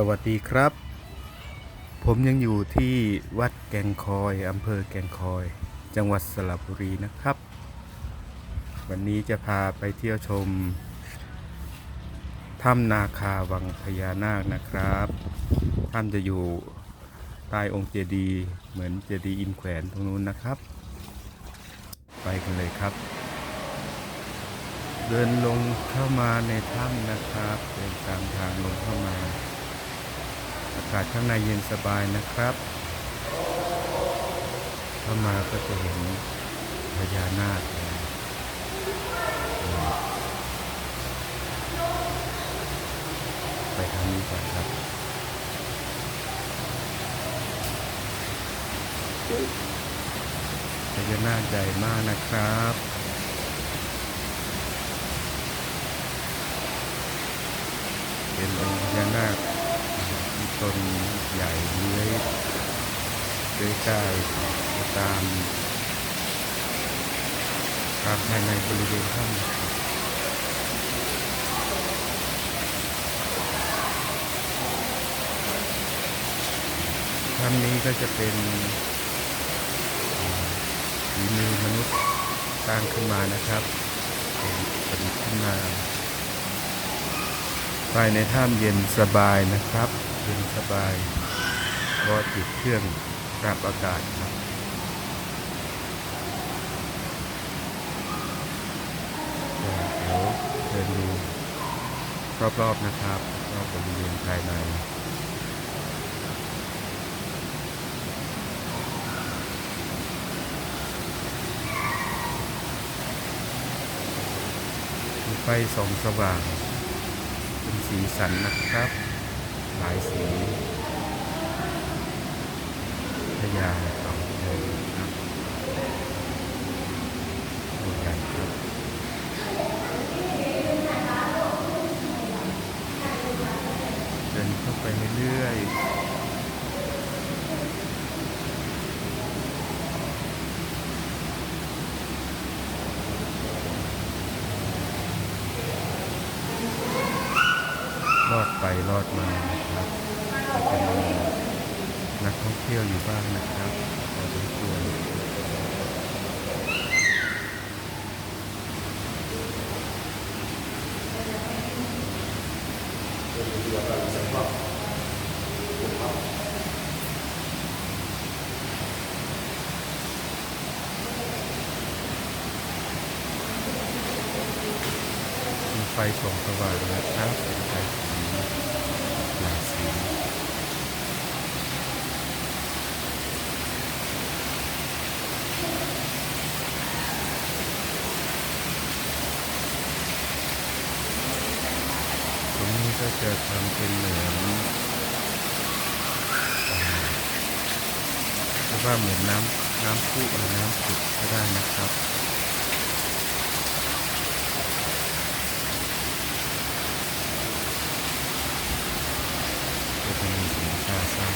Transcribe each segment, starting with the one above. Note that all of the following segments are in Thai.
สวัสดีครับ ผมยังอยู่ที่วัดแกงคอยอำเภอแกงคอย จังหวัดสระบุรีนะครับ วันนี้จะพาไปเที่ยวชมถ้ำนาคาวังพญานาคนะครับถ้ำจะอยู่ใต้องค์เจดีย์เหมือนเจดีย์อินแขวนตรงนู้นนะครับ ไปกันเลยครับ เดินลงเข้ามาในถ้ำนะครับเดินตามทางลงเข้ามาาศข้างในเย็นสบายนะครับเข้ามาก็จะเห็นพญานาคไปทางนี้ก่อนครับพญานาคใหญ่มากนะครับ เป็นองค์พญานาคมี ต้นใหญ่เลื้อยเลื้อยกายตามตามภายในบริเวณถ้ำนะครับถ้ำนี้ก็จะเป็นฝีมือมนุษย์สร้างขึ้นมานะครับเป็นประดิษฐ์ขึ้นมาภายในถ้ำเย็นสบายนะครับ เย็นสบายเพราะติดเครื่องปรับอากาศครับ เดี๋ยวเดินดูรอบๆนะครับรอบบริเวณภายในไฟส่องสว่าง เป็นสีสันนะครับ หลายสีพญาเต่าเลยครับตัวใหญ่ครับเดินเข้าไปเรื่อยๆ ลอดไปลอดมานะครับจะมีนักท่องเที่ยวอยู่บ้างนะครับพอสมควรมีไฟส่องสว่างนะครับเป็นไฟสีหลายสีตรงนี้ ก็จะทำเป็นเหมือนเรียกว่าเหมือนน้ำน้ำพุหรือน้ำผุดก็ได้นะครับก็จะมีสินค้าสร้าง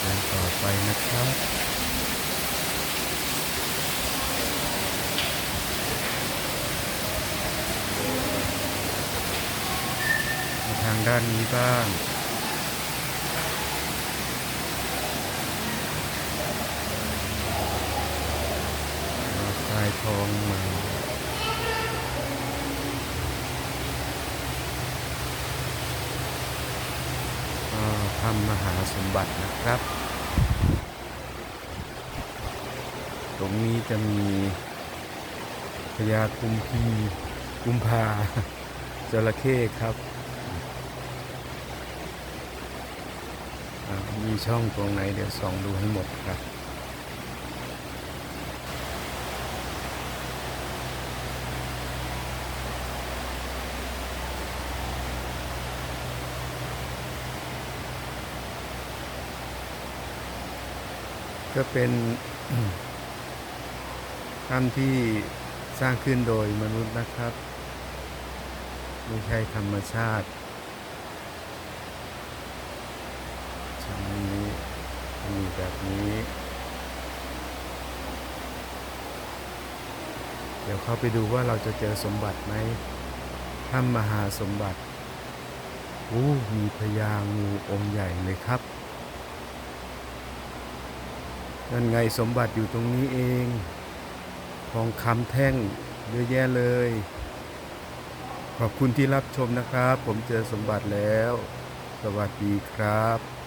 เดินต่อไปนะครับ มางด้านนี้บ้างมาคลายทองมาทำมหาสมบัตินะครับ ตรงนี้จะมีพญาคุมพีกุมภาจระเข้ครับอ่า มีช่องตรงไหนเดี๋ยวส่องดูให้หมดครับก็เป็นถ้ำที่สร้างขึ้นโดยมนุษย์นะครับ ไม่ใช่ธรรมชาติชั้นนี้มี แบบนี้ตดี๋ยวเข้าไปดูว่าเราจะเจอสมบัติไหมถ้ำมหาสมบัติโอ้มีพญางูองค์ใหญ่เลยครับ นั่นไงสมบัติอยู่ตรงนี้เอง ทองคำแท่งเยอะแยะเลย ขอบคุณที่รับชมนะครับ ผมเจอสมบัติแล้ว สวัสดีครับ